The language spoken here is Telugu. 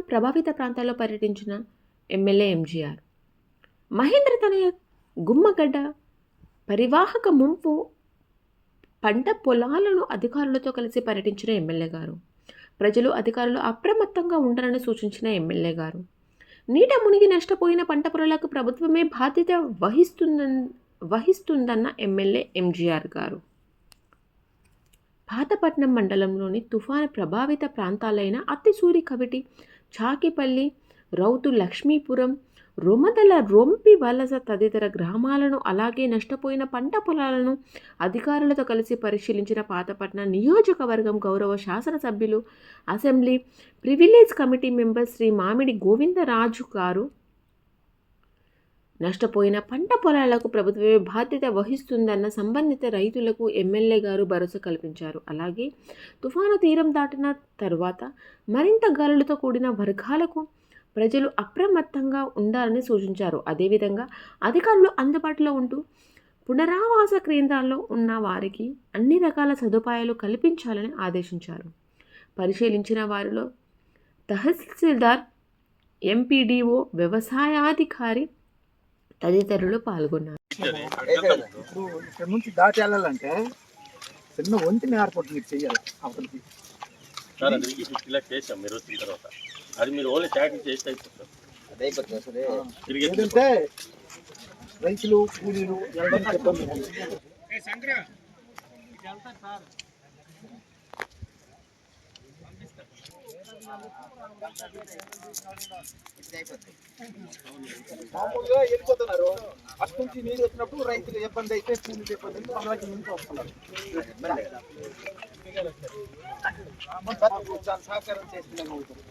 తుఫాన్ ప్రభావిత ప్రాంతాల్లో పర్యటించిన ఎమ్మెల్యే ఎంజీఆర్. మహేంద్ర తనయ గుమ్మగడ్డ పరివాహక ముంపు పంట పొలాలను అధికారులతో కలిసి పర్యటించిన ఎమ్మెల్యే గారు. ప్రజలు అధికారులు అప్రమత్తంగా ఉండాలని సూచించిన ఎమ్మెల్యే గారు. నీట మునిగి నష్టపోయిన పంట పొలాలకు ప్రభుత్వమే బాధ్యత వహిస్తుంద వహిస్తుందన్న ఎమ్మెల్యే ఎంజీఆర్ గారు. పాతపట్నం మండలంలోని తుఫాను ప్రభావిత ప్రాంతాలైన అత్తిసూరి కవిటి చాకిపల్లి రౌతు లక్ష్మీపురం రొమదల రొంపి వలస తదితర గ్రామాలను అలాగే నష్టపోయిన పంట పొలాలను అధికారులతో కలిసి పరిశీలించిన పాతపట్నం నియోజకవర్గం గౌరవ శాసనసభ్యులు assembly privilege committee member Shri Mamidi Govindaraju గారు నష్టపోయిన పంట పొలాలకు ప్రభుత్వమే బాధ్యత వహిస్తుందన్న సంబంధిత రైతులకు ఎమ్మెల్యే గారు భరోసా కల్పించారు. అలాగే తుఫాను తీరం దాటిన తర్వాత మరింత గాలులతో కూడిన వర్గాలకు ప్రజలు అప్రమత్తంగా ఉండాలని సూచించారు. అదేవిధంగా అధికారులు అందుబాటులో ఉంటూ పునరావాస కేంద్రాల్లో ఉన్న వారికి అన్ని రకాల సదుపాయాలు కల్పించాలని ఆదేశించారు. పరిశీలించిన వారిలో తహసీల్దార్ ఎంపీడీఓ వ్యవసాయాధికారి తదితరులు పాల్గొన్నారు. ఇప్పుడు ఇక్కడ నుంచి దాటి వెళ్ళాలంటే చిన్న వంతెన ఏర్పాటు మీరు చెయ్యాలి అవతలకి. సార్ అది ఫిఫ్టీ ల్యాక్స్ చేసాం మీరు వచ్చిన తర్వాత. అది మీరు ఓన్లీ ట్యాక్స్ చేస్తే అయిపోతుంది. ఏంటంటే రైతులు కూలీలు వెళ్ళడానికి ఇబ్బంది మామూలుగా వెళ్ళిపోతున్నారు. అటు నుంచి నీరు వచ్చినప్పుడు రైతులు ఇబ్బంది అయితే కూలీలు ఇబ్బంది అలాగే మనకి వస్తున్నారు. చాలా సహకారం చేస్తున్నాం అవుతుంది